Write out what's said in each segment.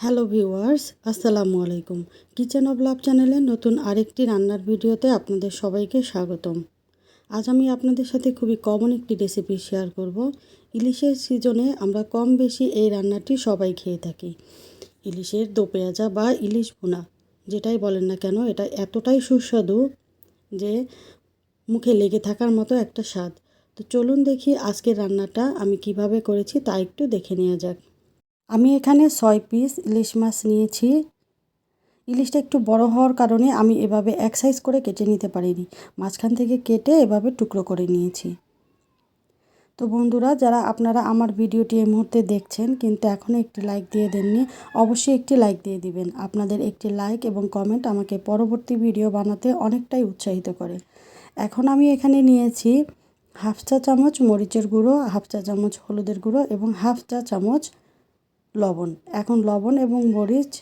Hello viewers, আসসালামু আলাইকুম। Kitchen of love চ্যানেলের নতুন আরেকটি রান্নার ভিডিওতে আপনাদের সবাইকে স্বাগতম। আজ আমি আপনাদের সাথে খুবই কমন একটি রেসিপি শেয়ার করব। ইলিশের সিজনে আমরা কম বেশি এই রান্নাটি সবাই খেয়ে থাকি। ইলিশের দোপেঁয়াজা বা ইলিশ ভুনা, যেটাই বলেন না কেন, এটা এতটাই সুস্বাদু যে মুখে লেগে থাকার মতো একটা স্বাদ। তো চলুন দেখি আজকের রান্নাটা আমি কীভাবে করেছি তা একটু দেখে নেওয়া যাক। আমি এখানে ছয় পিস ইলিশ মাছ নিয়েছি। ইলিশটা একটু বড় হওয়ার কারণে আমি এভাবে এক সাইজ করে কেটে নিতে পারিনি। মাঝখান থেকে কেটে এভাবে টুকরো করে নিয়েছি। তো বন্ধুরা, যারা আপনারা আমার ভিডিওটি এই মুহূর্তে দেখছেন, কিন্তু এখনও একটি লাইক দিয়ে দেননি, অবশ্যই একটি লাইক দিয়ে দিবেন। আপনাদের একটি লাইক এবং কমেন্ট আমাকে পরবর্তী ভিডিও বানাতে অনেকটাই উৎসাহিত করে। এখন আমি এখানে নিয়েছি হাফ চা চামচ মরিচের গুঁড়ো, হাফ চা চামচ হলুদের গুঁড়ো এবং হাফ চা চামচ লবণ। এখন লবণ এবং মরিচ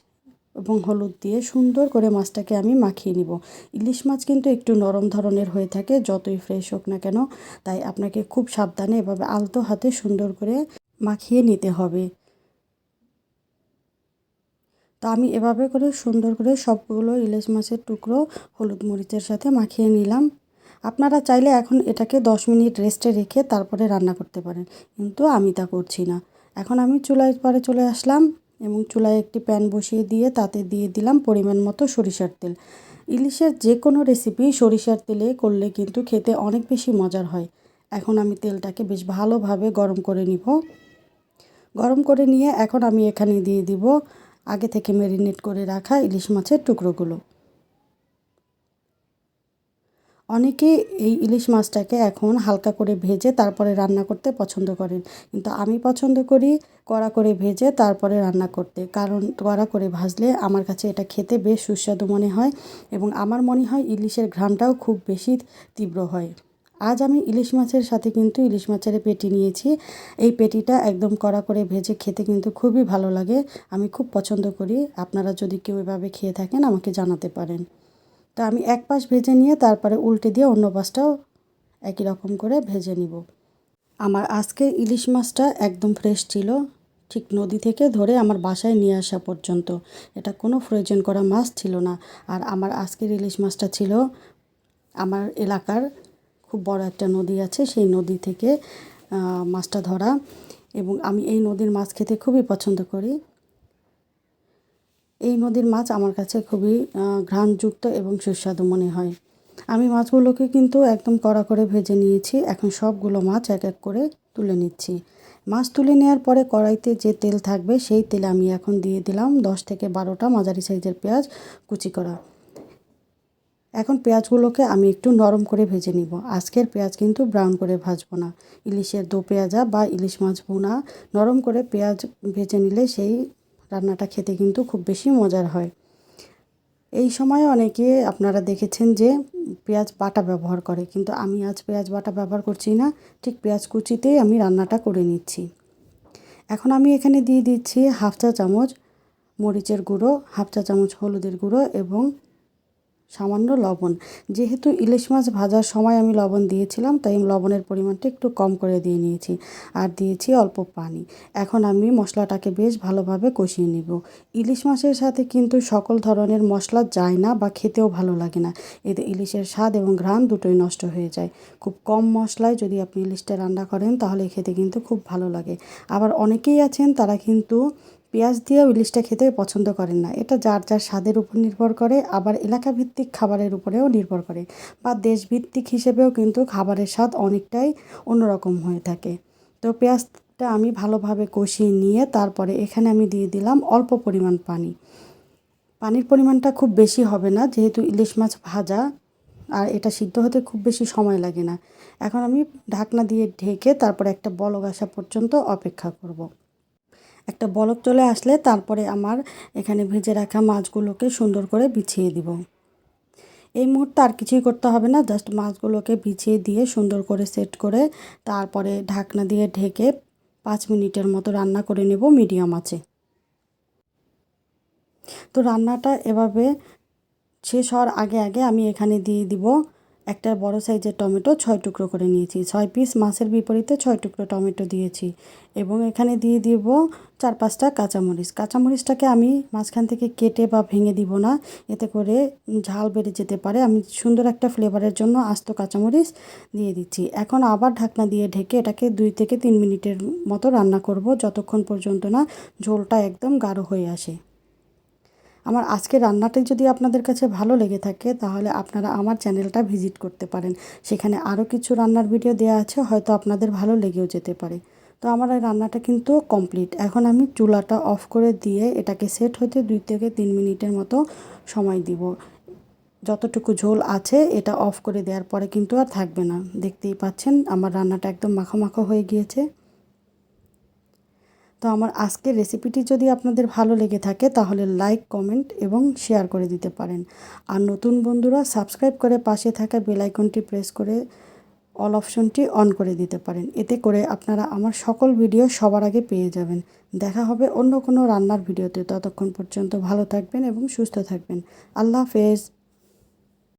এবং হলুদ দিয়ে সুন্দর করে মাছটাকে আমি মাখিয়ে নিব। ইলিশ মাছ কিন্তু একটু নরম ধরনের হয়ে থাকে, যতই ফ্রেশ হোক না কেন। তাই আপনাকে খুব সাবধানে এভাবে আলতো হাতে সুন্দর করে মাখিয়ে নিতে হবে। তো আমি এভাবে করে সুন্দর করে সবগুলো ইলিশ মাছের টুকরো হলুদ মরিচের সাথে মাখিয়ে নিলাম। আপনারা চাইলে এখন এটাকে দশ মিনিট রেস্টে রেখে তারপরে রান্না করতে পারেন, কিন্তু আমি তা করছি না। এখন আমি চুলায় পরে চলে আসলাম এবং চুলায় একটি প্যান বসিয়ে দিয়ে তাতে দিয়ে দিলাম পরিমাণ মতো সরিষার তেল। ইলিশের যে কোনো রেসিপি সরিষার তেলে করলে কিন্তু খেতে অনেক বেশি মজার হয়। এখন আমি তেলটাকে বেশ ভালোভাবে গরম করে নিব। গরম করে নিয়ে এখন আমি এখানে দিয়ে দিব আগে থেকে ম্যারিনেট করে রাখা ইলিশ মাছের টুকরোগুলো। অনেকে এই ইলিশ মাছটাকে এখন হালকা করে ভেজে তারপরে রান্না করতে পছন্দ করেন। কিন্তু আমি পছন্দ করি কড়া করে ভেজে তারপরে রান্না করতে। কারণ কড়া করে ভাজলে আমার কাছে এটা খেতে বেশ সুস্বাদু মনে হয় এবং আমার মনে হয় ইলিশের ঘ্রাণটাও খুব বেশি তীব্র হয়। আজ আমি ইলিশ মাছের সাথে কিন্তু ইলিশ মাছের পেটি নিয়েছি। এই পেটিটা একদম কড়া করে ভেজে খেতে কিন্তু খুবই ভালো লাগে। আমি খুব পছন্দ করি। আপনারা যদি কেউ এভাবে খেয়ে থাকেন আমাকে জানাতে পারেন। তো আমি এক পাশ ভেজে নিয়ে তারপরে উল্টে দিয়ে অন্য পাশটাও একই রকম করে ভেজে নিব। আমার আজকে ইলিশ মাছটা একদম ফ্রেশ ছিল, ঠিক নদী থেকে ধরে আমার বাসায় নিয়ে আসা পর্যন্ত। এটা কোনো ফ্রোজেন করা মাছ ছিল না। আর আমার আজকের ইলিশ মাছটা ছিল আমার এলাকার খুব বড় একটা নদী আছে, সেই নদী থেকে মাছটা ধরা। এবং আমি এই নদীর মাছ খেতে খুবই পছন্দ করি। এই নদীর মাছ আমার কাছে খুবই ঘ্রাণযুক্ত এবং সুস্বাদু মনে হয়। আমি মাছগুলোকে কিন্তু একদম কড়া করে ভেজে নিয়েছি। এখন সবগুলো মাছ এক এক করে তুলে নিচ্ছি। মাছ তুলে নেওয়ার পরে কড়াইতে যে তেল থাকবে, সেই তেলে আমি এখন দিয়ে দিলাম দশ থেকে বারোটা মাঝারি সাইজের পেঁয়াজ কুচি করা। এখন পেঁয়াজগুলোকে আমি একটু নরম করে ভেজে নিব। আজকের পেঁয়াজ কিন্তু ব্রাউন করে ভাজবো না। ইলিশের দো পেঁয়াজা বা ইলিশ মাছ বোনা নরম করে পেঁয়াজ ভেজে নিলে সেই রান্নাটা খেতে কিন্তু খুব বেশি মজার হয়। এই সময় অনেকে আপনারা দেখেছেন যে পেঁয়াজ বাটা ব্যবহার করে, কিন্তু আমি আজ পেঁয়াজ বাটা ব্যবহার করছি না, ঠিক পেঁয়াজ কুচিতেই আমি রান্নাটা করে নিচ্ছি। এখন আমি এখানে দিয়ে দিচ্ছি হাফ চা চামচ মরিচের গুঁড়ো, হাফ চা চামচ হলুদের গুঁড়ো এবং সামান্য লবণ। যেহেতু ইলিশ মাছ ভাজার সময় আমি লবণ দিয়েছিলাম, তাই লবণের পরিমাণটা একটু কম করে দিয়ে নিয়েছি আর দিয়েছি অল্প পানি। এখন আমি মশলাটাকে বেশ ভালোভাবে কষিয়ে নিব। ইলিশ মাছের সাথে কিন্তু সকল ধরনের মশলা যায় না বা খেতেও ভালো লাগে না। এতে ইলিশের স্বাদ এবং ঘ্রাণ দুটোই নষ্ট হয়ে যায়। খুব কম মশলায় যদি আপনি ইলিশটা রান্না করেন, তাহলে খেতে কিন্তু খুব ভালো লাগে। আবার অনেকেই আছেন, তারা কিন্তু পেঁয়াজ দিয়েও ইলিশটা খেতে পছন্দ করেন না। এটা যার যার স্বাদের উপর নির্ভর করে, আবার এলাকা ভিত্তিক খাবারের উপরেও নির্ভর করে বা দেশভিত্তিক হিসেবেও কিন্তু খাবারের স্বাদ অনেকটাই অন্যরকম হয়ে থাকে। তো পেঁয়াজটা আমি ভালোভাবে কষিয়ে নিয়ে তারপরে এখানে আমি দিয়ে দিলাম অল্প পরিমাণ পানি। পানির পরিমাণটা খুব বেশি হবে না, যেহেতু ইলিশ মাছ ভাজা আর এটা সিদ্ধ হতে খুব বেশি সময় লাগে না। এখন আমি ঢাকনা দিয়ে ঢেকে তারপরে একটা বলক আসা পর্যন্ত অপেক্ষা করব। একটা বলক চলে আসলে তারপরে আমার এখানে ভেজে রাখা মাছগুলোকে সুন্দর করে বিছিয়ে দিব। এই মুহূর্তে আর কিছুই করতে হবে না, জাস্ট মাছগুলোকে বিছিয়ে দিয়ে সুন্দর করে সেট করে তারপরে ঢাকনা দিয়ে ঢেকে পাঁচ মিনিটের মতো রান্না করে নেব মিডিয়াম আছে তো রান্নাটা এভাবে শেষ হওয়ার আগে আগে আমি এখানে দিয়ে দিব একটা বড় সাইজের টমেটো ছয় টুকরো করে নিয়েছি। ছয় পিস মাছের বিপরীতে ছয় টুকরো টমেটো দিয়েছি এবং এখানে দিয়ে দিব চার পাঁচটা কাঁচামরিচ। কাঁচামরিচটাকে আমি মাঝখান থেকে কেটে বা ভেঙে দিব না, এতে করে ঝাল বেড়ে যেতে পারে। আমি সুন্দর একটা ফ্লেভারের জন্য আস্ত কাঁচামরিচ দিয়ে দিচ্ছি। এখন আবার ঢাকনা দিয়ে ঢেকে এটাকে দুই থেকে তিন মিনিটের মতো রান্না করব, যতক্ষণ পর্যন্ত না ঝোলটা একদম গাঢ় হয়ে আসে। আমার আজকের রান্নাটি যদি আপনাদের কাছে ভালো লেগে থাকে, তাহলে আপনারা আমার চ্যানেলটা ভিজিট করতে পারেন। সেখানে আরও কিছু রান্নার ভিডিও দেওয়া আছে, হয়তো আপনাদের ভালো লেগেও যেতে পারে। তো আমার এই রান্নাটা কিন্তু কমপ্লিট। এখন আমি চুলাটা অফ করে দিয়ে এটাকে সেট হতে দুই থেকে তিন মিনিটের মতো সময় দিব। যতটুকু ঝোল আছে, এটা অফ করে দেওয়ার পরে কিন্তু আর থাকবে না। দেখতেই পাচ্ছেন, আমার রান্নাটা একদম মাখো মাখো হয়ে গিয়েছে। তো আমার আজকের রেসিপিটি যদি আপনাদের ভালো লেগে থাকে, তাহলে লাইক কমেন্ট এবং শেয়ার করে দিতে পারেন। আর নতুন বন্ধুরা সাবস্ক্রাইব করে পাশে থাকা বেল আইকনটি প্রেস করে অল অপশনটি অন করে দিতে পারেন। এতে করে আপনারা আমার সকল ভিডিও সবার আগে পেয়ে যাবেন। দেখা হবে অন্য কোনো রান্নার ভিডিওতে ততক্ষণ পর্যন্ত ভালো থাকবেন এবং সুস্থ থাকবেন। আল্লাহ হাফেজ।